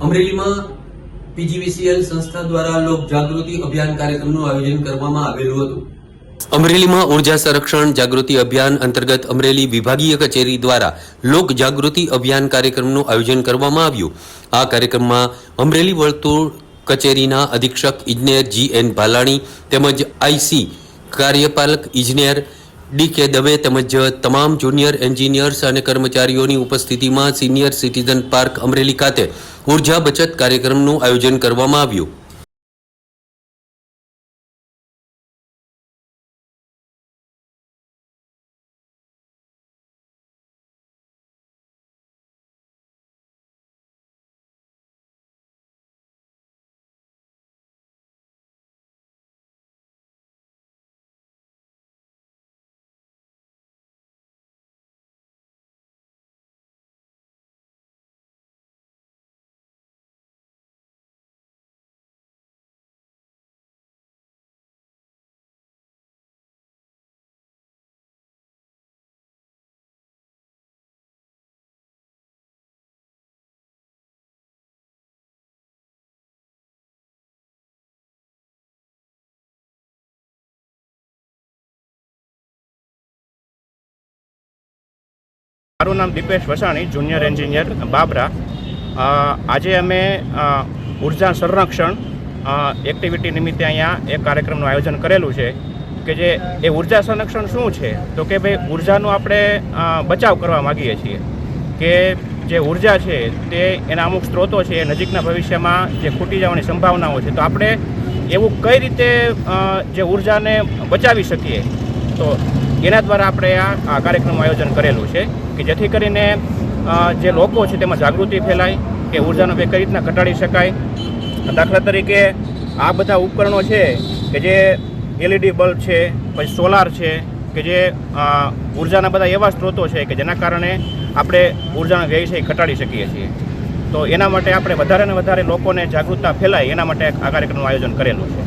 અમરેલીમાં પીજીવીસીએલ સંસ્થા દ્વારા લોક જાગૃતિ અભિયાન કાર્યક્રમનું આયોજન કરવામાં આવેલું હતું. અમરેલીમાં ઊર્જા સંરક્ષણ જાગૃતિ અભિયાન અંતર્ગત અમરેલી વિભાગીય કચેરી દ્વારા લોક જાગૃતિ અભિયાન કાર્યક્રમનું આયોજન કરવામાં આવ્યું. આ કાર્યક્રમમાં અમરેલી વર્તુળ કચેરીના અધિક્ષક ઇજનેર જી એન ભાલાણી તેમજ આઈસી કાર્યપાલક ઇજનેર ડી કે દવે તેમજ તમામ જુનિયર એન્જિનિયર્સ અને કર્મચારીઓની ઉપસ્થિતિમાં સિનિયર સિટીઝન પાર્ક અમરેલી ખાતે ઊર્જા બચત કાર્યક્રમનું આયોજન કરવામાં આવ્યું. મારું નામ દીપેશ વસાણી જુનિયર એન્જિનિયર બાબરા. આજે અમે ઊર્જા સંરક્ષણ એક્ટિવિટી નિમિત્તે અહીંયા એક કાર્યક્રમનું આયોજન કરેલું છે કે જે, એ ઊર્જા સંરક્ષણ શું છે? તો કે ભાઈ, ઉર્જાનો આપણે બચાવ કરવા માગીએ છીએ કે જે ઊર્જા છે તે એના અમુક સ્ત્રોતો છે એ નજીકના ભવિષ્યમાં જે ખૂટી જવાની સંભાવનાઓ છે. તો આપણે એવું કઈ રીતે જે ઉર્જાને બચાવી શકીએ? તો એના દ્વારા આપણે આ કાર્યક્રમનું આયોજન કરેલું છે કે જેથી કરીને જે લોકો છે તેમાં જાગૃતિ ફેલાય, કે ઉર્જાનો વ્યય કઈ રીતના ઘટાડી શકાય. દાખલા તરીકે, આ બધા ઉપકરણો છે કે જે એલઈડી બલ્બ છે, પછી સોલાર છે, કે જે ઉર્જાના બધા એવા સ્ત્રોતો છે કે જેના કારણે આપણે ઉર્જાનો વ્યય છે ઘટાડી શકીએ છીએ. તો એના માટે આપણે વધારે ને વધારે લોકોને જાગૃતતા ફેલાય, એના માટે આ કાર્યક્રમનું આયોજન કરેલું છે.